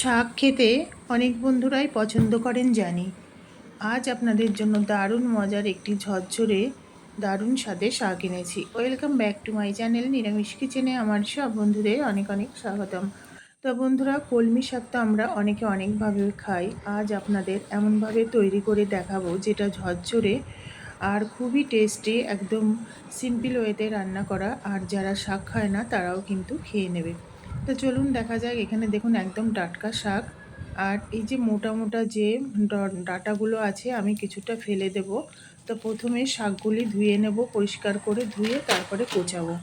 শাক খেতে অনেক বন্ধুরাই পছন্দ করেন জানি। আজ আপনাদের জন্য দারুণ মজার একটি ঝরঝরে, দারুণ স্বাদে শাক এনেছি। Welcome back to my channel নিরামিষ কিচেনে আমার সব বন্ধুদের অনেক অনেক স্বাগতম। তো বন্ধুরা, কলমি শাক তো আমরা অনেকে অনেকভাবে খাই। আজ আপনাদের এমনভাবে তৈরি করে দেখাবো যেটা ঝরঝরে আর খুবই টেস্টি একদম সিম্পল ওয়েতে রান্না করা। আর যারা শাক খায় না, তারাও কিন্তু খেয়ে নেবে। তো চলুন দেখা যাক, এখানে দেখুন একদম টাটকা শাক। আর এই যে মোটা মোটা যে ডাটাগুলো আছে, আমি কিছুটা ফেলে দেব। তো প্রথমে শাকগুলি ধুয়ে নেব, পরিষ্কার করে ধুয়ে তারপরে কোচাবো।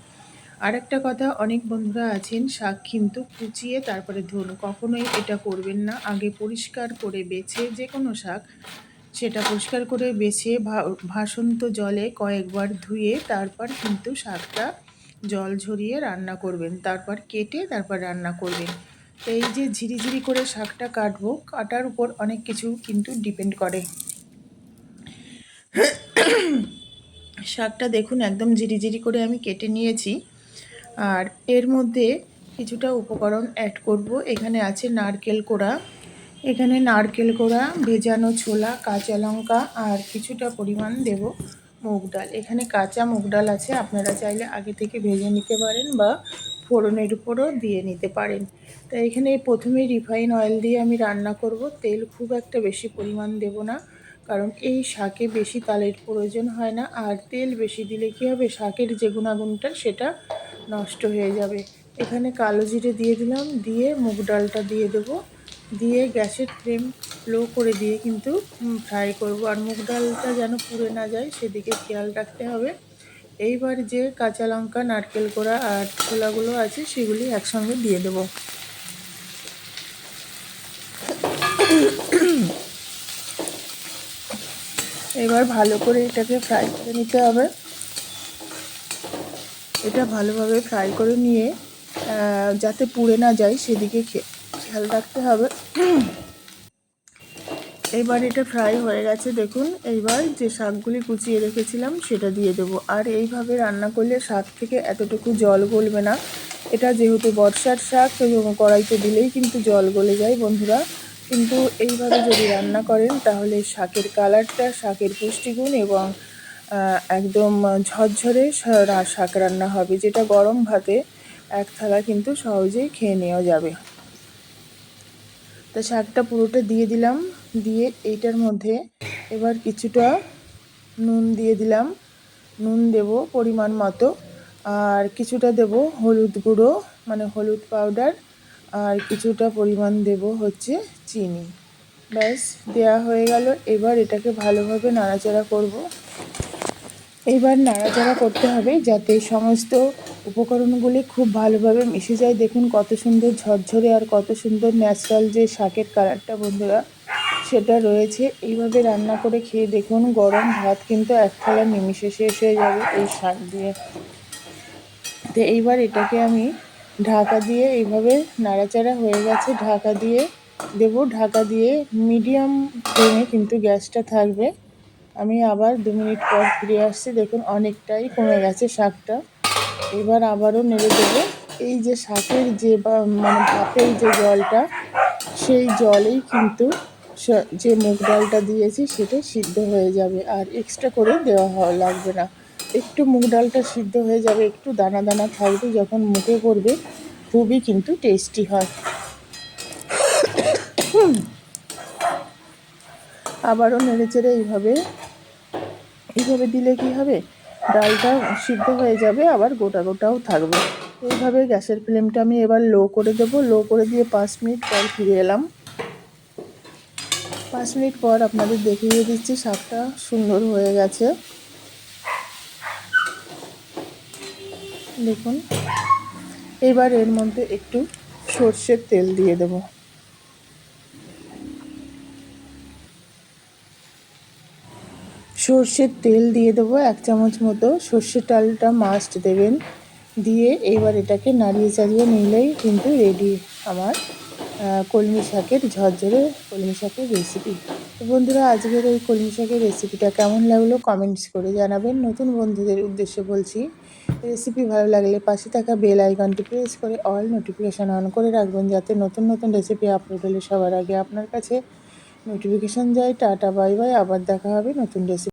আর একটা কথা, অনেক বন্ধুরা আছেন, শাক কিন্তু কুচিয়ে তারপরে ধুন। কখনোই এটা করবেন না। আগে পরিষ্কার করে বেছে যে কোনো শাক, সেটা পরিষ্কার করে বেছে ভাসন্ত জলে কয়েকবার ধুয়ে তারপর কিন্তু শাকটা জল ঝরিয়ে রান্না করবেন, তারপর কেটে তারপর রান্না করবেন। এই যে ঝিরিঝিরি করে শাকটা কাটবো, কাটার উপর অনেক কিছু কিন্তু ডিপেন্ড করে। শাকটা দেখুন একদম ঝিরিঝিরি করে আমি কেটে নিয়েছি। আর এর মধ্যে কিছুটা উপকরণ অ্যাড করব। এখানে আছে নারকেল কোড়া। এখানে নারকেল কোড়া, ভেজানো ছোলা, কাঁচা লঙ্কা, আর কিছুটা পরিমাণ দেব। মুগ ডাল। এখানে কাঁচা মুগ ডাল আছে, আপনারা চাইলে আগে থেকে ভেজে নিতে পারেন বা ফোড়নের উপরও দিয়ে নিতে পারেন। তো এখানে প্রথমে রিফাইন অয়েল দিয়ে আমি রান্না করব। তেল খুব একটা বেশি পরিমাণ দেব না, কারণ এই শাকে বেশি তালের প্রয়োজন হয় না, আর তেল বেশি দিলে কী হবে, শাকের যে গুণাগুণটা সেটা নষ্ট হয়ে যাবে। এখানে কালো জিরে দিয়ে দিলাম, দিয়ে মুগ ডালটা দিয়ে দেবো। দিয়ে গ্যাসের ফ্লেম লো করে দিয়ে কিন্তু ফ্রাই করব। আর মুগ ডালটা যেন পুড়ে না যায়, সেদিকে খেয়াল রাখতে হবে। এইবার যে কাঁচা লঙ্কা, নারকেল কোড়া আর ছোলাগুলো আছে, সেগুলি একসঙ্গে দিয়ে দেব। এবার ভালো করে এটাকে ফ্রাই করে নিতে হবে। এটা ভালোভাবে ফ্রাই করে নিয়ে যাতে পুড়ে না যায়, সেদিকে খেয়াল রাখতে হবে। এবার এটা ফ্রাই হয়ে গেছে, দেখুন। এইবার যে শাকগুলি কুচিয়ে রেখেছিলাম, সেটা দিয়ে দেবো। আর এইভাবে রান্না করলে শাক থেকে এতটুকু জল গলবে না। এটা যেহেতু বর্ষার শাক কড়াইতে দিলেই কিন্তু জল গলে যায় বন্ধুরা। কিন্তু এইভাবে যদি রান্না করেন, তাহলে শাকের কালারটা, শাকের পুষ্টিগুণ এবং একদম ঝরঝরে শাক রান্না হবে, যেটা গরম ভাতে এক থালা কিন্তু সহজেই খেয়ে নেওয়া যাবে। তা শাকটা পুরোটা দিয়ে দিলাম, দিয়ে এইটার মধ্যে এবার কিছুটা নুন দিয়ে দিলাম। নুন দেব পরিমাণ মতো, আর কিছুটা দেব হলুদ গুঁড়ো মানে হলুদ পাউডার, আর কিছুটা পরিমাণ দেব হচ্ছে চিনি। ব্যাস, দেয়া হয়ে গেল। এবার এটাকে ভালোভাবে নাড়াচাড়া করব। এবার নাড়াচাড়া করতে হবে যাতে সমস্ত উপকরণগুলি খুব ভালোভাবে মিশে যায়। দেখুন কত সুন্দর ঝরঝরে আর কত সুন্দর ন্যাচারাল যে শাকের কালারটা বন্ধুরা, সেটা রয়েছে। এইভাবে রান্না করে খেয়ে দেখুন গরম ভাত কিন্তু এক থালা নিমিশে শেষ হয়ে যাবে এই শাক দিয়ে। তো এইবার এটাকে আমি ঢাকা দিয়ে এইভাবে নাড়াচাড়া হয়ে গেছে। ঢাকা দিয়ে দেব। ঢাকা দিয়ে মিডিয়াম ফ্লেমে কিন্তু গ্যাসটা থাকবে। আমি আবার দু মিনিট পর ফিরে আসছি। দেখুন, অনেকটাই কমে গেছে শাকটা। এবার আবারও নেড়ে দেবো। এই যে শাকের যে বা মানে ভাতের যে জলটা, সেই জলেই কিন্তু যে মুগ ডালটা দিয়েছি, সেটা সিদ্ধ হয়ে যাবে। আর এক্সট্রা করে দেওয়া লাগবে না। একটু মুগ ডালটা সিদ্ধ হয়ে যাবে, একটু দানা দানা থাকবে, যখন মুখে করবে খুবই কিন্তু টেস্টি হয়। আবারও নেড়ে চেড়ে এইভাবে এইভাবে দিলে কি হবে? ডালটা সিদ্ধ হয়ে যাবে, আবার গোটা গোটাও থাকবে। এইভাবে গ্যাসের ফ্লেমটা আমি এবার লো করে দেবো। লো করে দিয়ে পাঁচ মিনিট পর ফিরে এলাম। পাঁচ মিনিট পর আপনাদের দেখিয়ে দিচ্ছি শাকটা সুন্দর হয়ে গেছে। দেখুন, এবার এর মধ্যে একটু সর্ষের তেল দিয়ে দেবো। সর্ষের তেল দিয়ে দেবো এক চামচ মতো। সর্ষের ডালটা মাস্ট দেবেন। দিয়ে এইবার এটাকে নাড়িয়ে চাড়িয়ে নিলেই কিন্তু রেডি আমার কলমি শাকের ঝরঝরে কলমি শাকের রেসিপি তো বন্ধুরা, আজকের এই কলমি শাকের রেসিপিটা কেমন লাগল কমেন্টস করে জানাবেন। নতুন বন্ধুদের উদ্দেশ্যে বলছি রেসিপি ভালো লাগলে পাশে থাকা বেল আইকনটি প্রেস করে অল নোটিফিকেশান অন করে রাখবেন, যাতে নতুন নতুন রেসিপি আপলোড হলে সবার আগে আপনার কাছে নোটিফিকেশান যায়। টাটা বাই বাই আবার দেখা হবে নতুন রেসিপি